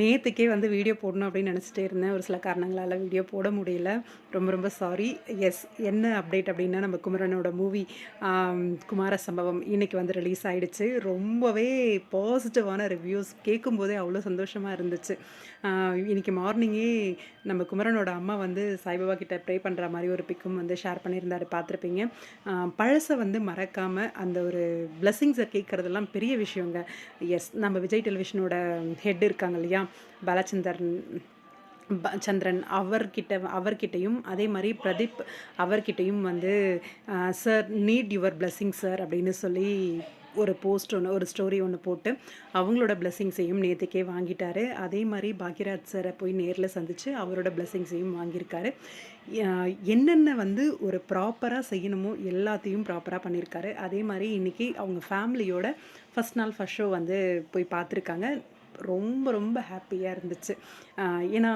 நேற்றுக்கே வந்து வீடியோ போடணும் அப்படின்னு நினச்சிட்டே இருந்தேன். ஒரு சில காரணங்களால் வீடியோ போட முடியல. ரொம்ப ரொம்ப சாரி எஸ் என்ன அப்டேட் அப்படின்னா நம்ம குமரனோட மூவி குமார சம்பவம் இன்றைக்கி வந்து ரிலீஸ் ஆகிடுச்சு ரொம்பவே பாசிட்டிவான ரிவ்யூஸ் கேட்கும்போதே அவ்வளோ சந்தோஷமாக இருந்துச்சு. இன்றைக்கி மார்னிங்கே நம்ம குமரனோட அம்மா வந்து சாய்பாபா கிட்ட ப்ரே பண்ணுற மாதிரி ஒரு பிக்கும் வந்து ஷேர் பண்ணியிருந்தாரு. பார்த்துருப்பீங்க. பழசை வந்து மறக்காமல் அந்த ஒரு பிளெஸ்ஸிங்ஸை கேட்குறதெல்லாம் பெரிய விஷயங்க. எஸ் நம்ம விஜய் டெலிவிஷனோட ஹெட் இருக்காங்க இல்லையா? பாலச்சந்தரன் ப- சந்திரன் அவர்கிட்ட அவர்கிட்டையும் அதே மாதிரி பிரதீப் அவர்கிட்டையும் வந்து sir need your blessing sir அப்படின்னு சொல்லி ஒரு போஸ்ட் ஒன்று ஒரு ஸ்டோரி ஒன்று போட்டு அவங்களோட பிளெஸ்ஸிங்ஸையும் நேற்றுக்கே வாங்கிட்டாரு. அதே மாதிரி பாக்யராஜ் சாரை போய் நேரில் சந்தித்து அவரோட பிளெஸ்ஸிங்ஸையும் வாங்கியிருக்காரு. என்னென்ன வந்து ஒரு ப்ராப்பராக செய்யணுமோ எல்லாத்தையும் ப்ராப்பராக பண்ணியிருக்காரு. அதே மாதிரி இன்றைக்கி அவங்க ஃபேமிலியோட ஃபஸ்ட் நாள் ஃபஸ்ட் ஷோ வந்து போய் பார்த்துருக்காங்க. ரொம்ப ரொம்ப ஹாப்பியாக இருந்துச்சு. ஏன்னா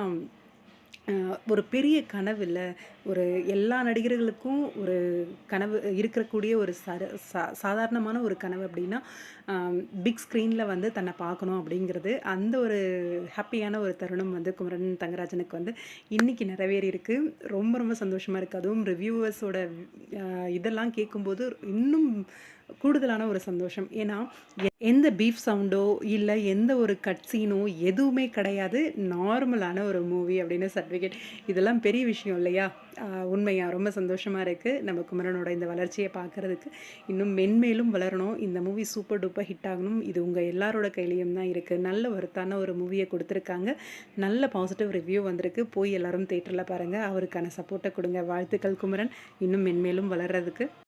ஒரு பெரிய கனவு இல்லை ஒரு எல்லா நடிகர்களுக்கும் ஒரு கனவு இருக்கக்கூடிய ஒரு சர சா சாதாரணமான ஒரு கனவு அப்படின்னா பிக் ஸ்க்ரீனில் வந்து தன்னை பார்க்கணும் அப்படிங்கிறது. அந்த ஒரு ஹாப்பியான ஒரு தருணம் வந்து குமரன் தங்கராஜனுக்கு வந்து இன்றைக்கி நிறைவேறியிருக்கு. ரொம்ப ரொம்ப சந்தோஷமாக இருக்குது அதுவும் ரிவ்யூவர்ஸோட இதெல்லாம் கேட்கும்போது இன்னும் கூடுதலான ஒரு சந்தோஷம். ஏன்னா எந்த பீஃப் சவுண்டோ இல்லை எந்த ஒரு கட் சீனோ எதுவுமே கிடையாது. நார்மலான ஒரு மூவி அப்படின்னு சர்டிஃபிகேட் இதெல்லாம் பெரிய விஷயம் இல்லையா? உண்மையாக ரொம்ப சந்தோஷமாக இருக்குது நம்ம குமரனோட இந்த வளர்ச்சியை பார்க்குறதுக்கு. இன்னும் மென்மேலும் வளரணும். இந்த மூவி சூப்பர் டூப்பர் ஹிட் ஆகணும். இது உங்கள் எல்லாரோட கையிலையும் தான் இருக்குது நல்ல ஒருத்தான ஒரு மூவியை கொடுத்துருக்காங்க. நல்ல பாசிட்டிவ் ரிவ்யூ வந்திருக்கு. போய் எல்லோரும் தேட்டரில் பாருங்கள் அவருக்கான சப்போர்ட்டை கொடுங்க. வாழ்த்துக்கள் குமரன். இன்னும் மென்மேலும் வளர்றதுக்கு.